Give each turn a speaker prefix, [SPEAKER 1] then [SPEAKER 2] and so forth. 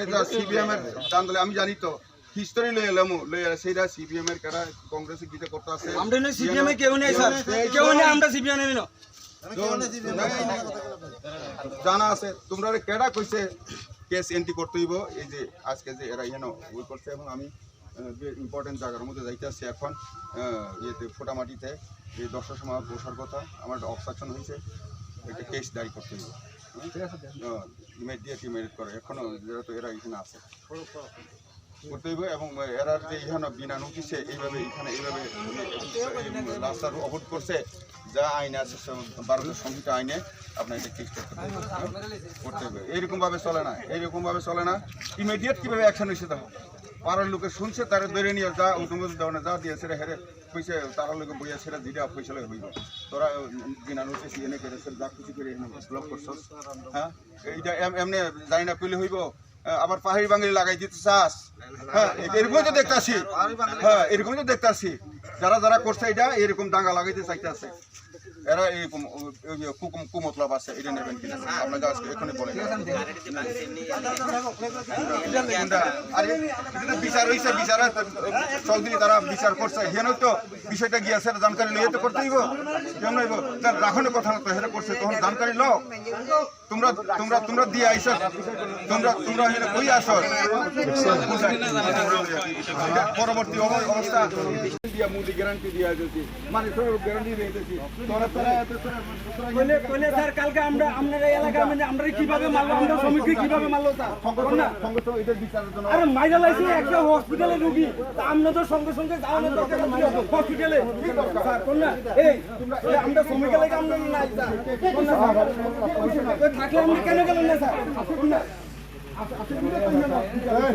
[SPEAKER 1] পরে যা সিপিএম এর আমি জানি তো হিস্টোরি লই এলাম লই এলা সেইটা সিপিএম এর কারা কংগ্রেসে গিতে করতে আছে
[SPEAKER 2] আমরা না সিপিএম এ কেউ নেই স্যার। কেউ নেই আমরা সিপিএম নেই না
[SPEAKER 1] জানা আছে তোমরা কেডা কইছে কেস এন্ট্রি করতে হইব? এই যে আজকে যে এরা ওই করছে এবং আমি ইম্পর্টেন্ট জায়গার মধ্যে যাইতেছি এখন ইয়েতে ফোটামাটিতে এই দশটার সময় বসার কথা আমার অবস্ট্রাকশন হয়েছে একটা কেস দায়ী করতে হইব। ইমিডিয়েট ইমেজ করে, এখনও যেহেতু এরা এখানে আছে। করতে হইব এবং এরা যে এখানে বিনা নোটিশে এইভাবে এখানে এইভাবে রাস্তার অবরোধ করছে, যা আইন আছে ভারতের সংহিত আইনে আপনার এটা কেস করতে হবে। এইরকমভাবে হবে চলে না এইরকম ভাবে চলে না। ইমিডিয়েট কীভাবে অ্যাকশন নিশ্চিত দেখো পাড়ার লোকে শুনছে, তারা ধরে নিয়ে যা উদ্যম দেওয়া না যা দিয়ে সেটা হেরে কইছে তারা লোকে বইয়া সেটা দিটা পয়সা লগে হইব। তোরা বিনা নোটিশ এনে করে সেটা যা কিছু করে ব্লক করছস। হ্যাঁ? এইটা এমনি জানি না কইলে হইব। আবার পাহাড়ি বাঙালি লাগাই দিতে চাস। হ্যাঁ এরকম তো দেখতাছি। হ্যাঁ এরকম তো দেখতাছি। যারা যারা করছে এটা, এরকম দাঙ্গা লাগাইতে চাইতেছে। এরা কুকুম কুমতলব আছে, এটা নেবেন কিনা? আপনাকে আজকে এখানে বলে? আরে বিচার হয়েছে বিচার চৌধুরী তারা বিচার করছে। হেন তো বিষয়টা গিয়েছে জানকারি লইয়ে তো করতে হইব। কেমন হইব? রাখনের কথা, তো হেরা করছে, তখন জানকারি লও। তোমরা তোমরা তোমরা দিয়ে আইছ তোমরা তোমরা হেরা কই আসো পরবর্তী অবস্থা দিয়া মুদি গ্যারান্টি দিয়া যদি মানে তোর গ্যারান্টি দিয়ে তোরা তোরা তোরা
[SPEAKER 2] কোনে কোনে স্যার কালকে আমরা আপনার এলাকা মানে আমরা কীভাবে মারলো? আমরা শ্রমিককে কীভাবে মারলো স্যার?
[SPEAKER 1] সংগঠন সংগঠন এটার বিচারের জন্য
[SPEAKER 2] আরে মাইরা লাইছে একটা হসপিটালে রুগী। তা আমরা তো সঙ্গে সঙ্গে যাওয়ানোর দরকার হসপিটালে স্যার কোন না এই আমরা শ্রমিক এলাকা আমরা নাই স্যার। কোন না? থাকলে আমরা কেন গেলেন না স্যার? কোন না? আমাদের